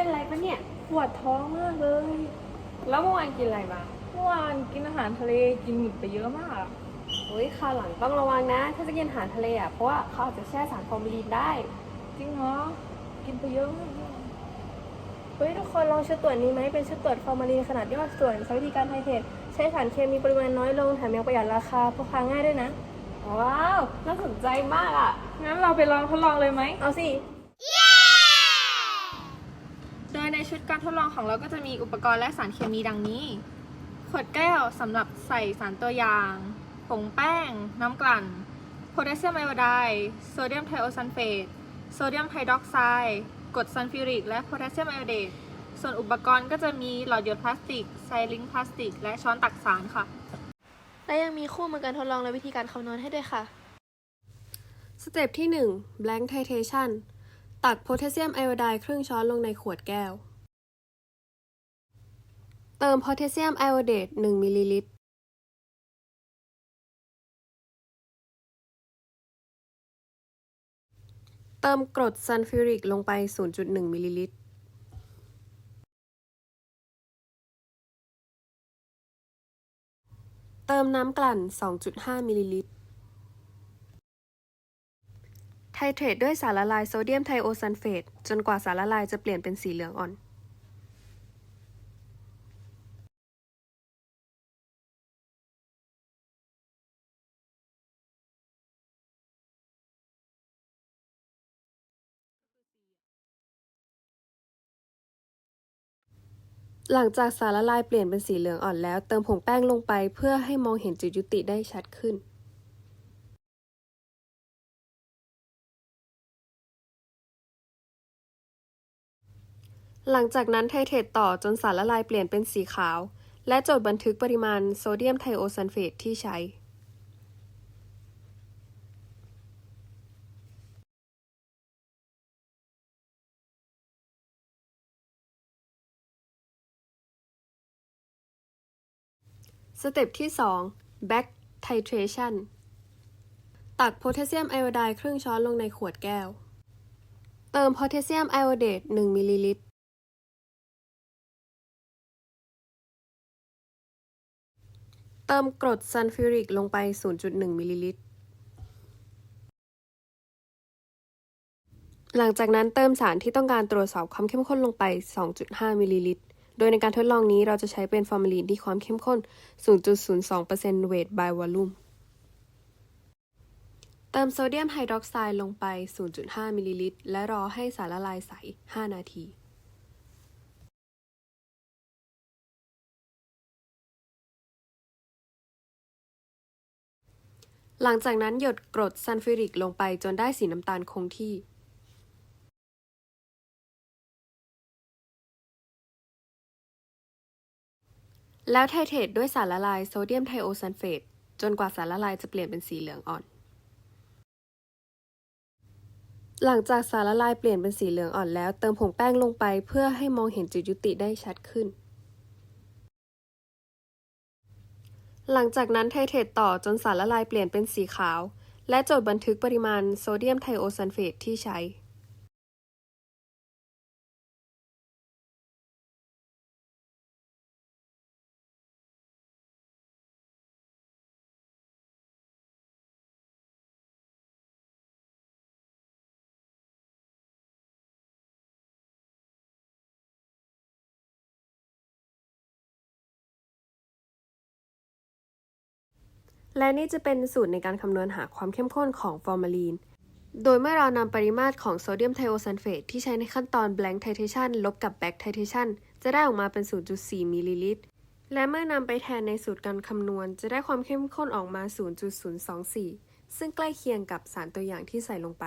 เป็นไรปะเนี่ย ปวดท้องมากเลย แล้วเมื่อวานกินอะไรมา เมื่อวานกินอาหารทะเลกินหมึกไปเยอะมากอะเฮ้ยคราวหลังต้องระวังนะ ถ้าจะกินอาหารทะเลอะ เพราะว่าเขาอาจจะแช่สารฟอร์มาลีนได้ จริงเหรอ กินไปเยอะมากเลยเฮ้ยทุกคนลองชุดตรวจนี้ไหมเป็นชุดตรวจฟอร์มาลีนขนาดย่อส่วนใช้วิธีการไทเทรตใช้สารเคมีปริมาณน้อยลงแถมยังประหยัดราคาพกพาง่ายด้วยนะ ว้าว น่าสนใจมากอะ งั้นเราไปลองทดลองเลยไหม เอาสิโด ยในชุดการทดลองของเราก็จะมีอุปกรณ์และสารเคมีดังนี้ ขวดแก้วสำหรับใส่สารตัวอย่าง ผงแป้ง น้ำกลั่น โพแทสเซียมไอโอไดด์โซเดียมไทโอซัลเฟต โซเดียมไฮดรอกไซด์กรดซัลฟิวริก และโพแทสเซียมไอโอเดตส่วนอุปกรณ์ก็จะมีหลอดหยดพลาสติก ไซลิงค์พลาสติก และช้อนตักสารค่ะ และยังมีคู่มือการทดลองและวิธีการคำนวณให้ด้วยค่ะ สเต็ปที่ 1 blank titration ตักโพแทสเซียมไอโอไดด์ครึ่งช้อนลงในขวดแก้ว เติมโพแทสเซียมไอโอเดต1มิลลิลิตร เติมกรดซัลฟิวริกลงไป 0.1มิลลิลิตร เติมน้ำกลั่น 2.5มิลลิลิตร ทเทรตด้วยสารละลายโซเดียมไทโอซัลเฟตจนกว่าสารละลายจะเปลี่ยนเป็นสีเหลืองอ่อน หลังจากสารละลายเปลี่ยนเป็นสีเหลืองอ่อนแล้ว เติมผงแป้งลงไปเพื่อให้มองเห็นจุดยุติได้ชัดขึ้น หลังจากนั้นไทเทรตต่อจนสารละลายเปลี่ยนเป็นสีขาว และจดบันทึกปริมาณโซเดียมไทโอซัลเฟตที่ใช้สเต็ปที่ 2 back titration ตักโพแทสเซียมไอโอไดด์ครึ่งช้อนลงในขวดแก้ว เติมโพแทสเซียมไอโอเดต1มิลลิลิตร เติมกรดซัลฟิวริกลงไป 0.1 มิลลิลิตร หลังจากนั้นเติมสารที่ต้องการตรวจสอบความเข้มข้นลงไป 2.5 มิลลิลิตร โดยในการทดลองนี้เราจะใช้เป็นฟอร์มาลีนที่ความเข้มข้น 0.02% weight by volume เติมโซเดียมไฮดรอกไซด์ลงไป 0.5 มิลลิลิตร และรอให้สารละลายใส 5 นาที หลังจากนั้นหยดกรดซัลฟิวริกลงไปจนได้สีน้ำตาลคงที่แล้วไทเทรตด้วยสารละลายโซเดียมไทโอซัลเฟตจนกว่าสารละลายจะเปลี่ยนเป็นสีเหลืองอ่อน หลังจากสารละลายเปลี่ยนเป็นสีเหลืองอ่อนแล้ว เติมผงแป้งลงไปเพื่อให้มองเห็นจุดยุติได้ชัดขึ้น หลังจากนั้นไทเทรตต่อจนสารละลายเปลี่ยนเป็นสีขาว และจดบันทึกปริมาณโซเดียมไทโอซัลเฟตที่ใช้ และนี่จะเป็นสูตรในการคำนวณหาความเข้มข้นของฟอร์มาลีน โดยเมื่อเรานำปริมาตรของโซเดียมไทโอซัลเฟตที่ใช้ในขั้นตอน blank titration ลบกับ back titration จะได้ออกมาเป็น 0.4 มิลลิลิตร และเมื่อนำไปแทนในสูตรการคำนวณ จะได้ความเข้มข้นออกมา 0.024 ซึ่งใกล้เคียงกับสารตัวอย่างที่ใส่ลงไป